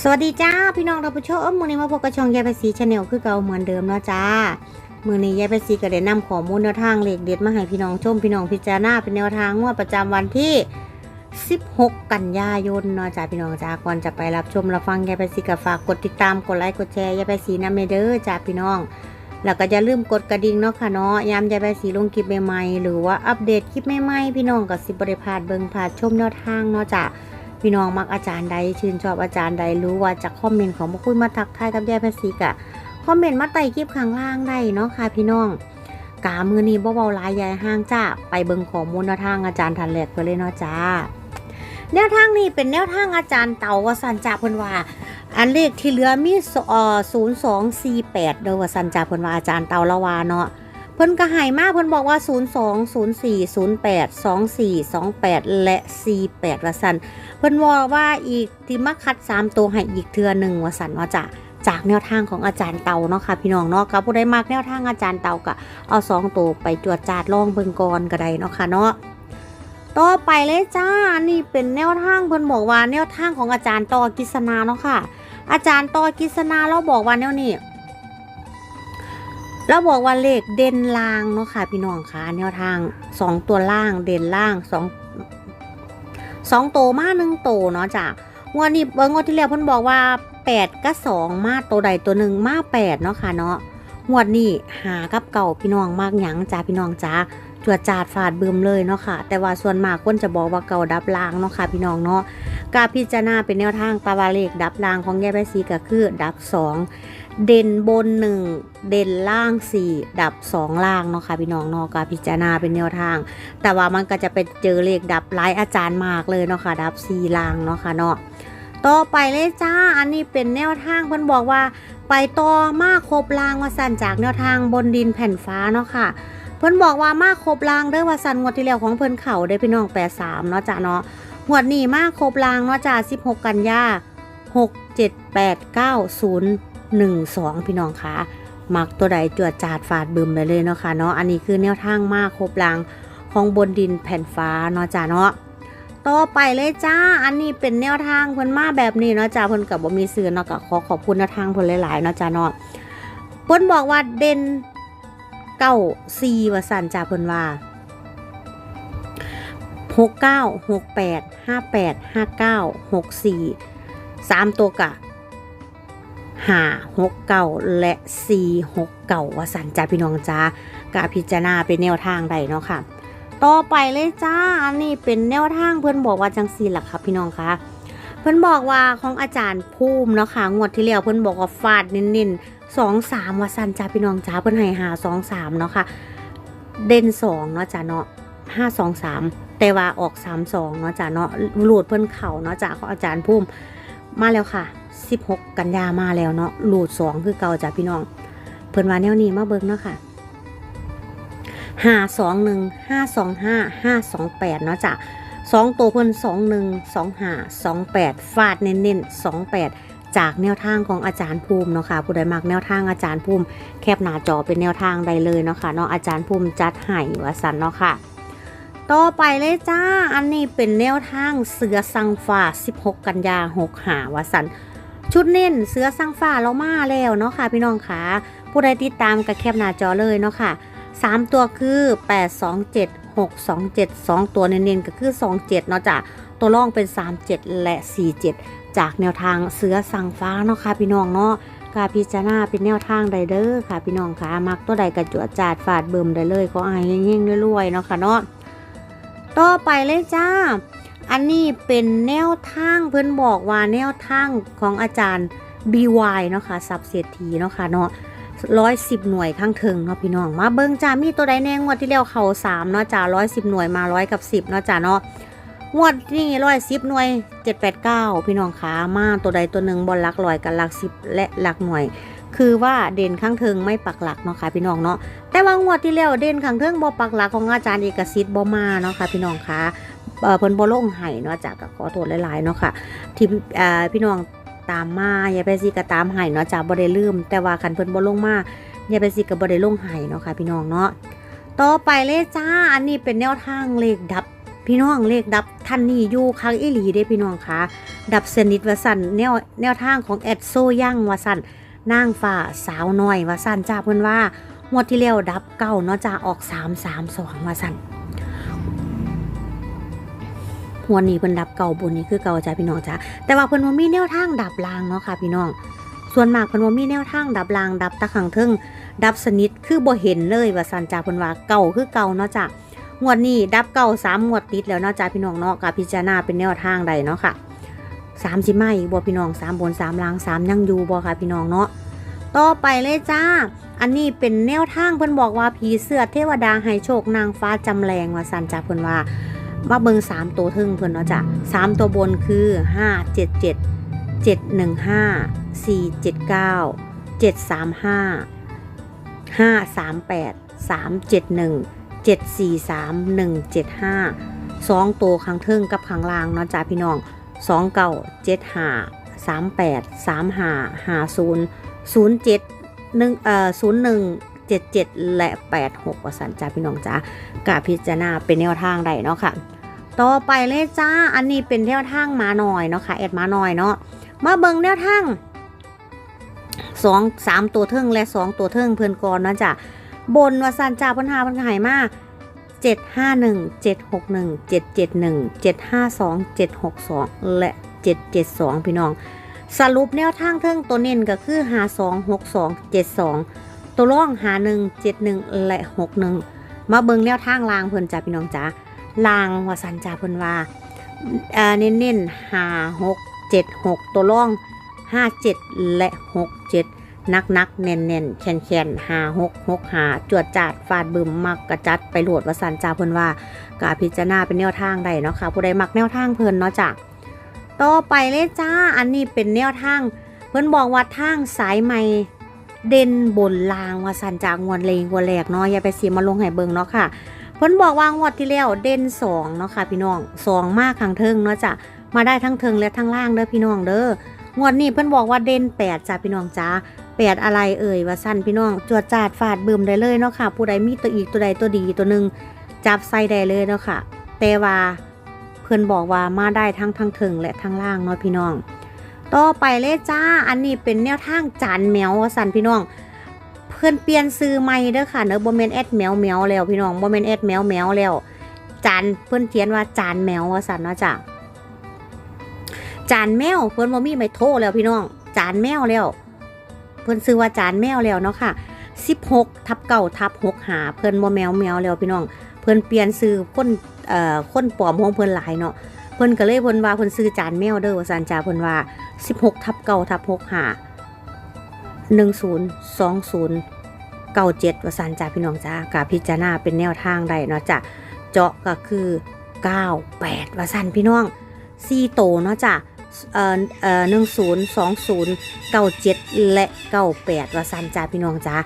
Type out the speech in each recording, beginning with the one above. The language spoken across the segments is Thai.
สวัสดีจ้าพี่น้องท่านผู้ชมมือนี้มาพบกับช่องยายไปสีชาแนลคือเก่าเหมือนเดิมเนาะจ้ามือนี้ยายไปสีก็ได้นำข้อมูลแนวทางเลขเด็ดมาให้พี่น้องชมพี่น้องพิจารณาเป็นแนวทางงวดประจำวันที่ 16 กันยายนเนาะจ้าพี่น้องจ้าก่อนจะไปรับชมรับฟังยายไปสีก็ฝากกดติดตามกดไลค์กดแชร์ยายไปสีนำเด้อจ้าพี่น้อง แล้วก็อย่าลืมกดกระดิ่งเนาะค่ะเนาะยามยายไปสีลงคลิปใหม่ๆหรือว่าอัปเดตคลิปใหม่ๆพี่น้องก็สิบริพาดเบิงพาดชมแนวทางเนาะจ้า พี่น้องมักอาจารย์ใดชื่นชอบอาจารย์ใดรู้ว่าจากคอมเมนต์ของมาคุยมาทักทายกับยายภาษีกะคอมเมนต์มาไต่คลิปข้างล่างได้เนาะค่ะพี่น้องกามือนี้เบาหลายยายห้างจ้าไปเบิ่งข้อมูลแนวทางอาจารย์ทันแหลกไปเลยเนาะจ้าแนวทางนี้เป็นแนวทางอาจารย์เต่าวสันจ่าพนว่า อันเลขที่เหลือมีศูนย์สองสี่แปดเดวสันจ่าพนว่าอาจารย์เต่าละวาเนาะ พิ่นก็ให้มาเพิ่นบอกว่า 0 2 0 4 0 8 2 4 2 8 และ 48ว่าซั่นเพิ่นบอกว่าอีกที่มาคัด 3 ตัวให้อีกเทือหนึ่งว่าซั่นว่าจะจากแนวทางของอาจารย์เตาเนาะค่ะพี่น้องเนาะกับผู้ใดมักแนวทางอาจารย์เตาก็เอาสองตัวไปจวดจาดลองเบิงก่อนก็ได้เนาะค่ะเนาะต่อไปเลยจ้าอันนี้เป็นแนวทางเพิ่นบอกว่าแนวทางของอาจารย์ตอกิษณาเนาะค่ะ อาจารย์ตอกิษณาเราบอกว่าแนวนี้ เราบอกว่าเลขเด่นล่างเนาะค่ะ พี่น้องคะแนวทางสองตัวล่างเด่นล่างสองสองโตมาหนึ่งโตเนาะจ้ะงวดนี้เบิ่งงวดที่แล้วเพิ่นบอกว่าแปดกับสองมาโตใดตัวหนึ่งมาแปดเนาะค่ะเนาะงวดนี้หากับเก่าพี่น้องมากหยังจ้าพี่น้องจ้าจวดจาดฟาดบืมเลยเนาะค่ะ แต่ว่าส่วนมากคนจะบอกว่าเก่าดับล่างเนาะค่ะ พี่น้องเนาะกาพิจารณาเป็นแนวทางตาวาเลขดับล่างของแย่ใบซีก็คือดับสอง เด่นบนหนึ่งเด่นล่างสี่ดับสองล่างเนาะค่ะพี่น้องเนาะก็พิจารณาเป็นแนวทาง แต่ว่ามันก็จะไปเจอเลขดับหลายอาจารย์มากเลยเนาะค่ะดับสี่ล่างเนาะค่ะเนาะต่อไปเลยจ้า อันนี้เป็นแนวทางเพิ่นบอกว่า ไปต่อมาครบล่างว่าสั่นจากแนวทางบนดินแผ่นฟ้าเนาะค่ะเพิ่นบอกว่ามาครบล่างเด้อว่าสั่นงวดที่แล้วของเพิ่นเข่าได้พี่น้องแปดสามเนาะจ้าเนาะงวดนี้มาครบล่างเนาะจ้าสิบหกกันยาหกเจ็ดแปดเก้าศูนย์ หนึ่งสองพี่น้องคะมักตัวใดจวดจาดฟาดบึมไปเลยเนาะค่ะเนาะอันนี้คือแนวทางมากครบลังของบนดินแผ่นฟ้าเนาะจ้าเนาะต่อไปเลยจ้า อันนี้เป็นแนวทางเพิ่นมาแบบนี้เนาะจ้าเพิ่นกับบ่มีซื้อเนาะก็ขอขอบคุณแนวทางเพิ่นหลายๆเนาะจ้าเนาะเพิ่นบอกว่าเด่นเก้าสี่ว่าสั่นจ้าเพิ่นว่าหกเก้าหกแปดห้าแปดห้าเก้าหกสี่สามตัวกะ ห้าหกเก่าและสี่หกเก่าว่าสันจ้าพี่น้องจ้ากาพิจารณาเป็นแนวทางใดเนาะค่ะ ต่อไปเลยจ้าอันนี้เป็นแนวทางเพื่อนบอกว่าจังสีหลักครับพี่น้องคะเพื่อนบอกว่าของอาจารย์ภูมิเนาะค่ะงวดที่แล้วเพื่อนบอกว่าฟาดเน้นๆสองสามว่าสันจ้าพี่น้องจ้าเพื่อนให้หาสองสามเนาะค่ะเด่นสองเนาะจ้าเนาะห้าสองสามแต่ว่าออกสามสองเนาะจ้าเนาะหลุดเพื่อนเข่าเนาะจ้าของอาจารย์ภูมิมาแล้วค่ะ 16 กันยามาแล้วเนาะหลูดสองคือเก่าจ้ะพี่น้อง เพิ่นว่าแนวนี้มาเบิ่งเนาะค่ะห้าสองหนึ่งห้าสองห้าห้าสองแปดเนาะจ้ะสองตัวเพิ่นสองหนึ่งสองห้าสองแปดฟาดเน้นๆสองแปดจากแนวทางของอาจารย์ภูมิเนาะค่ะผู้ใดมักแนวทางอาจารย์ภูมิแคบหน้าจอเป็นแนวทางใดเลยเนาะค่ะเนาะอาจารย์ภูมิจัดให้ว่าสันเนาะค่ะต่อไปเลยจ้าอันนี้เป็นแนวทางเสือสังฟ้า 16 กันยา6หาวาสัน ชุดเน้นเสือสังฟ้าเรามาแล้วเนาะค่ะพี่น้องค่ะ ผู้ใดติดตามกับแคปหน้าจอเลยเนาะค่ะสามตัวคือ8 2 7 6 2 7 2ตัวเน้นๆก็คือ27เนาะจ้ะตัวร่องเป็น37และ47จากแนวทางเสือสังฟ้าเนาะค่ะพี่น้องเนาะกาพิจารณาเป็นแนวทางใดเด้อค่ะ พี่น้องค่ะมักตัวใดกระจวดจาดฟาดเบิ่มได้เลยขออายเงี้ยงๆรวยๆเนาะค่ะเนาะต่อไปเลยจ้า อันนี้เป็นแนวทางเพื่อนบอกว่าแนวทางของอาจารย์ BY เนาะค่ะสับเสียทีเนาะค่ะเนาะร้อยสิบหน่วยข้างเทิงเนาะพี่น้องมาเบิ้งจ้ามีตัวใดแน่งวดที่แล้วเขาสามเนาะจ้าร้อยสิบหน่วยมาร้อยกับสิบเนาะจ้าเนาะงวดนี่ร้อยสิบหน่วยเจ็ดแปดเก้าพี่น้องขามาตัวใดตัวหนึ่งบอลลักลอยกับหลักสิบและหลักหน่วย คือว่าเด่นข้างเทิงไม่ปักหลักเนาะค่ะพี่น้องเนาะแต่ว่างวดที่แล้วเด่นข้างเทิงบ่ปักหลักของอาจารย์เอกสิทธิ์บ่มาเนาะค่ะพี่น้องคะ เออเพิ่นบ่ลงให้เนาะจากก็ขอโทษหลายๆเนาะค่ะ ที่พี่น้องตามมาอย่าไปสิก็ตามให้เนาะจ้าบ่ได้ลืม แต่ว่าคันเพิ่นบ่ลงมาอย่าไปสิก็บ่ได้ลงให้เนาะค่ะ พี่น้องเนาะต่อไปเลยจ้าอันนี้เป็นแนวทางเลขดับพี่น้องเลขดับท่านนี่อยู่คักอีหลีเด้พี่น้องคะดับสนิทว่าสันแนวแนวทางของแอดโซย่างวาสั่นนางฟ้าสาวน้อยวาสันจ้าเพิ่นว่างวดที่แล้วดับเก้าเนาะจ้าออกสามสามสองวาสัน หัวนี้เพิ่นดับเก่าบนนี้คือเก่าจ้าพี่น้องจ้าแต่ว่าเพิ่นว่ามีแนวทางดับลางเนาะค่ะพี่น้อง ส่วนมากเพิ่นว่ามีแนวทางดับลาง ดับตะขังเทิงดับสนิทคือบ่เห็นเลยว่าสันจ้าเพิ่นว่าเก่าคือเก่าเนาะจ้างวดนี้ดับเก่าสามงวดติดแล้วเนาะจ้าพี่น้องเนาะกับพิจารณาเป็นแนวทางใดเนาะค่ะสามสิมาอีกบ่พี่น้องสามบนสามลางสามยังอยู่บ่ค่ะพี่น้องเนาะต่อไปเลยจ้า อันนี้เป็นแนวทางเพิ่นบอกว่าผีเสื้อเทวดาให้โชคนางฟ้าจำแรงว่าสันจ้าเพิ่นว่า มาเบิ่งสามตัวทึ่งเพิ่อนเนาะจ้ะสามตัวบนคือห้าเจ็ดเจ็ดเจ็ดหนึ่งห้าสี่เจ็ดเก้าเจ็ดสามห้าห้าสามแปดสามเจ็ดหนึ่งเจ็ดสี่สามหนึ่งเจ็ดห้าสองตัวข้างเทิงกับข้างล่างเนาะจ้าพี่น้องสองเก้าเจ็ดห้าสามแปดสามห้าห้าศูนย์ศูนย์เจ็ดหนึ่งเอ่อศูนย์หนึ่งเจ็ดเจ็ดและแปดหกสันจ้าพี่น้องจ้ากาพิจารณาเป็นแนวทางใดเนาะค่ะ ต่อไปเลยจ้า อันนี้เป็นแนวทางมาหน่อยเนาะค่ะแอดมาหน่อยเนาะ มาเบิ่งแนวทางสองสามตัวเทิงและสองตัวเทิงเพื่อนก่อนนะจ้ะบนว่าสันจ่าพันหาพันหายมาเจ็ดห้าหนึ่งเจ็ดหกหนึ่งเจ็ดเจ็ดหนึ่งเจ็ดห้าสองเจ็ดหกสองและเจ็ดเจ็ดสองพี่น้อง สรุปแนวทางเทิงตัวเน้นก็คือหาสองหกสองเจ็ดสองตัวร่องหาหนึ่งเจ็ดหนึ่งและหกหนึ่งมาเบิ่งแนวทางลางเพิ่อนจ้าพี่น้องจ้า ลางว่าสันจ่าเพิ่นว่าเอ่อเน้นๆหาหกเจ็ดหกตัวร่องห้าเจ็ดและหกเจ็ดนักนักแน่นแน่นแคนแคนหาหกหกหาจวดจาดฟาดบึมมักกระจัดไปโหลดวสันจาเพิ่นว่ากาพิจารณาเป็นแนวทางใดเนาะค่ะผู้ใดมักแนวทางเพิ่นเนาะจ้ะต่อไปเลยจ้าอันนี้เป็นแนวทาง เพิ่นบอกว่าทางสายใหม่เด่นบนลางว่าสันจากงวดเลงงวดแรกเนาะอย่าไปเสียมาลงให้เบิงเนาะค่ะ พิ่นบอกว่างวดที่แล้วเด่นสองเนาะค่ะพี่น้องสองมากข้างเทิงเนาะจ้ะมาได้ทั้งเทิงและทั้งล่างเด้อพี่น้องเด้องวดนี้เพิ่นบอกว่าเด่นแปดจ้ะพี่น้องจ้าแปดอะไรเอ่ยว่าสั้นพี่น้องจวดจาดฟาดบึมได้เลยเนาะค่ะ ผู้ใดมีตัวอีกตัวใดตัวดีตัวหนึ่งจับใส่ได้เลยเนาะค่ะ แต่ว่าเพื่อนบอกว่ามาได้ทั้งทั้งถึงและทั้งล่างเนาะพี่น้อง ต่อไปเลยจ้าอันนี้เป็นแนวทางจานแมวว่าสั้นพี่น้อง พื่อนเปลี่ยนซื้อใหม่เด้อค่ะเนอะโบเมนแอดแมวแมวแล้วพี่น้องโบเมนแอดแมวแมวแล้วจานเพื่อนเขียนว่าจานแมวว่าสันเนาะจ้ะจานแมวเพื่อนบ่มีไม่โทรแล้วพี่น้องจานแมวแล้ว เพิ่นซื้อว่าจานแมวแล้วเนาะค่ะ16ทับเก่าทับ6หาเพิ่นบ่แมวแมวแล้วพี่น้อง เพิ่นเปลี่ยนซื้อคนเอ่อคนปลอมของเพิ่นหลายเนาะเพิ่นก็เลยเพิ่นว่าเพิ่นซื้อจานแมวเด้อว่าซั่นจ้าเพิ่นว่า16ทับเก่าทับ6หา 10 20 97ว่าซั่นจ้าพี่น้องจ้ากะพิจารณาเป็นแนวทางได้เนาะจ้ะเจาะก็คือ98ว่าซั่นพี่น้อง4โตเนาะจ้ะเอ่อเอ่อ10 20 97และ98ว่าสันจ้าพี่น้องจ้า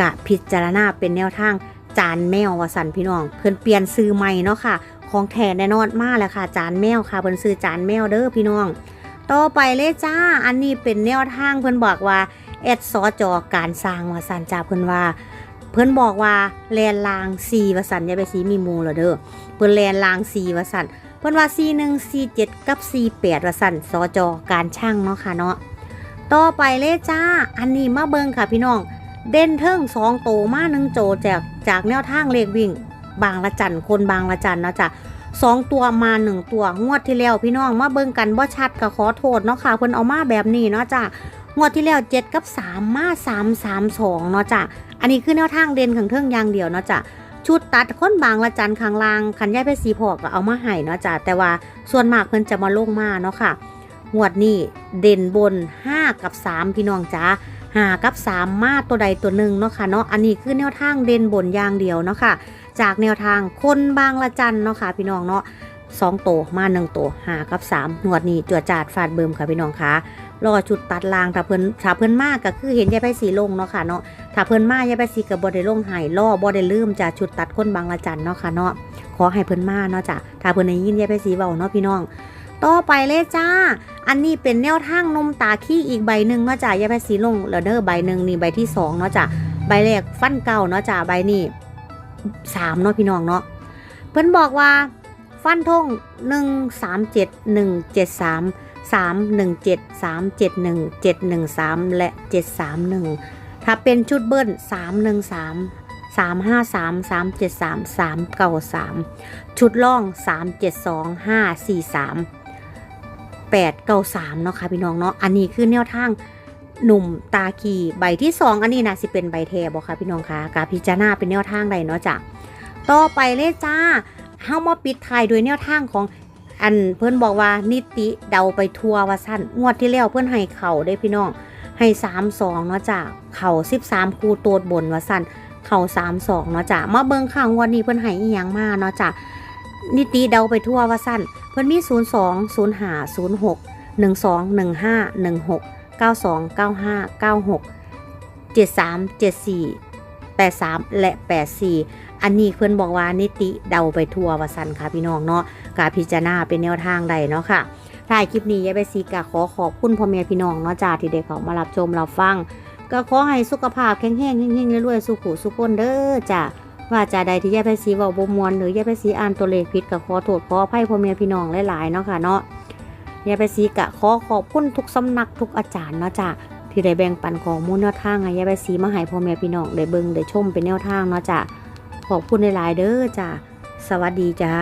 กะพิจารณาเป็นแนวทางจานแมวว่าสันพี่น้องเพิ่นเปลี่ยนซื้อใหม่เนาะค่ะของแท้แน่นอนมากแล้วค่ะ จานแมวค่ะเพิ่นซื้อจานแมวเด้อพี่น้อง ต่อไปเลยจ้า อันนี้เป็นแนวทางเพิ่นบอกว่า แอดซอจอการสร้างว่าสันจ้าเพิ่นว่า เพิ่นบอกว่าแลนลาง4ว่าสันอย่าไปสีมีมูเหรอเด้อเพิ่นแลนลาง4ว่าสันเพิ่นว่า41 47กับ48ว่าสันซอจอการช่างเนาะค่ะเนาะต่อไปเลยจ้า อันนี้มาเบิงค่ะพี่น้อง เด่นเทิงสองโตมาหนึ่งโจจากจากแนวทางเลขวิ่ง บางละจันคนบางละจันเนาะจ้ะสองตัวมาหนึ่งตัวงวดที่แล้วพี่น้องมาเบิ่งกันบ่ชัดก็ขอโทษเนาะค่ะเพิ่นเอามาแบบนี้เนาะจ้ะ งวดที่แล้วเจ็ดกับสามมาสามสามสองเนาะจ้ะ อันนี้คือแนวทางเด่นขังเทิงอย่างเดียวเนาะจ้ะชุดตัดค้นบางละจันข้างล่างคันย่ายไปสีพอกก็เอามาให้เนาะจ้ะแต่ว่าส่วนมากเพิ่นจะมาลงมาเนาะค่ะงวดนี้เด่นบน 5 กับ 3 พี่น้องจ้าหากับ 3 มาตัวใดตัวหนึ่งเนาะค่ะเนาะอันนี้คือแนวทางเด่นบนอย่างเดียวเนาะค่ะจากแนวทางคนบางละจันเนาะค่ะพี่น้องเนาะสองโตวมาหนึ่งโตวหากับ3หนวดนี้จวดจาดฟาดเบิ่มค่ะพี่น้องคะ รอจุดตัดลางถ้าเพิ่นถ้าเพิ่นมากก็คือเห็นยายไปสีลงเนาะค่ะเนาะถ้าเพิ่นมากยายไปสีกับบอได้ลงหายล่อบอได้ลืมจะชุดตัดคนบางละจันเนาะค่ะเนาะขอให้เพิ่นมากเนาะจ้ะถ้าเพิ่นได้ยินยายไปสีเบาเนาะพี่น้องต่อไปเลยจ้า อันนี้เป็นแนวทางนมตาขี้อีกใบหนึ่งเนาะจ้ะย่าไปสีลงแล้วเด้อใบหนึ่งนี่ใบที่สองเนาะจ้ะใบแรกฟันเก่าเนาะจ้ะใบนี้สามเนาะพี่น้องเนาะเพิ่นบอกว่าฟันธงหนึ่งสามเจ็ดหนึ่งเจ็ดสาม สามหนึ่งเจ็ดสามเจ็ดหนึ่งเจ็ดหนึ่งสามและเจ็ดสามหนึ่งถ้าเป็นชุดเบิ้ลสามหนึ่งสามสามห้าสามสามเจ็ดสามสามเก้าสามชุดล่องสามเจ็ดสองห้าสี่สามแปดเก้าสามเนาะค่ะพี่น้องเนาะ อันนี้คือแนวทางหนุ่มตาคีใบที่สองอันนี้นะสิเป็นใบแทบอค่ะพี่น้องคะกาพิจารณาเป็นแนวทางใดเนาะจ้ะต่อไปเลยจ้าเฮามาปิดท้ายโดวยแนวทางของ อันเพื่อนบอกว่านิติเดาไปทัวร์ว่าสั้นงวดที่แล้วเพื่อนให้เข่าได้พี่น้องให้สามสองเนาะจ้ะเข่าสิบสามคูโตดบนว่าสั้นเข่าสามสองเนาะจ้ะมาเบิ่งข้างวดนี้เพื่อนให้อีหยังมาเนาะจ้ะนิติเดาไปทั่วว่าสั้นเพื่อนมีศูนย์สองศูนย์ห้าศูนย์หกหนึ่งสองหนึ่งห้าหนึ่งหกเก้าสองเก้าห้าเก้าหกเจ็ดสามเจ็ดสี่ แปดสามและแปดสี่อันนี้เพื่อนบอกว่านิติเดาไปทั่ววาสันค่ะพี่น้องเนาะกาพิจารณาเป็นแนวทางใดเนาะค่ะถ่ายคลิปนี้ยายไปซีกะขอขอบคุณพ่อแม่พี่น้องเนาะจ้าที่ได้เขามารับชมรับฟัง ก็ขอให้สุขภาพแข็งแรงเฮงๆรวยๆสุขุสุขคนเด้อจ้าว่าจาใดที่ยายไปซีว้าบ่มวนหรือยายไปซีอ่านตัวเลขผิดก็ขอโทษขออภัยพ่อแม่พี่น้องหลายๆเนาะค่ะเนาะยายไปซีกะขอขอบคุณทุกสำนักทุกอาจารย์เนาะจ้า ที่ได้แบ่งปันของมูลแนวทางให้ยายใบซีมาให้พ่อแม่พี่น้องได้เบิ่งได้ชมเป็นแนวทางเนาะจ้ะขอบคุณหลายๆเด้อจ้ะสวัสดีจ้า